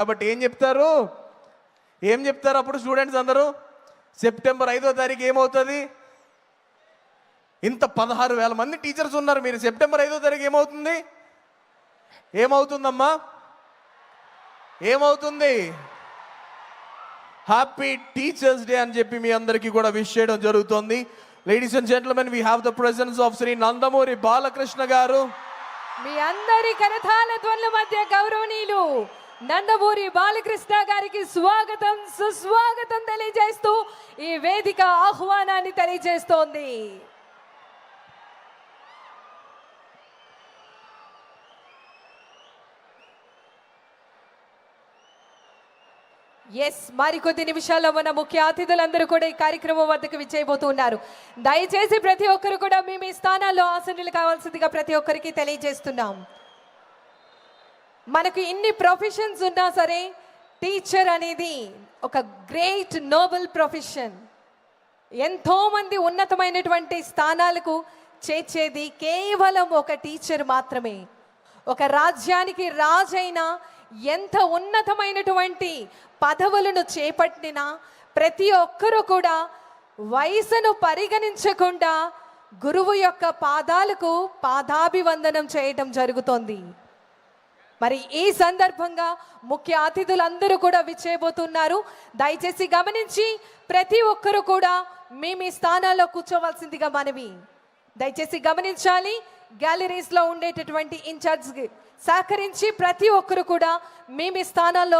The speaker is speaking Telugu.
కాబట్టి ఏం చెప్తారు? ఏం చెప్తారు అప్పుడు స్టూడెంట్స్ అందరూ? సెప్టెంబర్ ఐదో తారీఖు ఏమవుతుంది? ఇంత పదహారు వేల మంది టీచర్స్ ఉన్నారు మీరు. సెప్టెంబర్ ఐదో తారీఖు ఏమవుతుంది? ఏమవుతుందమ్మా? ఏమవుతుంది? హ్యాపీ టీచర్స్ డే అని చెప్పి మీ అందరికీ కూడా విష్ చేయడం జరుగుతుంది. Ladies and gentlemen we have the presence of Shri Nandamuri Balakrishna garu. మీ అందరి కరథాల ధ్వనుల మధ్య గౌరవనీయులు నందమూరి బాలకృష్ణ గారికి స్వాగతం సుస్వాగతం తెలియజేస్తూ ఈ వేదిక ఆహ్వానాన్ని తెలియజేస్తోంది. ఎస్ మరికొద్ది నిమిషాల్లో మన ముఖ్య అతిథులందరూ కూడా ఈ కార్యక్రమం వద్దకు విచ్చేయబోతున్నారు. దయచేసి ప్రతి ఒక్కరు కూడా మీ మీ స్థానాల్లో ఆసనులు కావాల్సిందిగా ప్రతి ఒక్కరికి తెలియజేస్తున్నాం. మనకు ఇన్ని ప్రొఫెషన్స్ ఉన్నా సరే టీచర్ అనేది ఒక గ్రేట్ నోబెల్ ప్రొఫెషన్ ఎంతోమంది ఉన్నతమైనటువంటి స్థానాలకు చేర్చేది కేవలం ఒక టీచర్ మాత్రమే. ఒక రాజ్యానికి రాజైన ఎంత ఉన్నతమైనటువంటి పదవులను చేపట్టినా ప్రతి ఒక్కరూ కూడా వయసును పరిగణించకుండా గురువు యొక్క పాదాలకు పాదాభివందనం చేయటం జరుగుతోంది. మరి ఈ సందర్భంగా ముఖ్య అతిథులందరూ కూడా విచ్చేయబోతున్నారు. దయచేసి గమనించి ప్రతి ఒక్కరూ కూడా మీ మీ స్థానాల్లో కూర్చోవలసిందిగా మనవి. దయచేసి గమనించాలి గ్యాలరీస్లో ఉండేటటువంటి ఇన్ఛార్జ్ సహకరించి ప్రతి ఒక్కరు కూడా మీ మీ స్థానాల్లో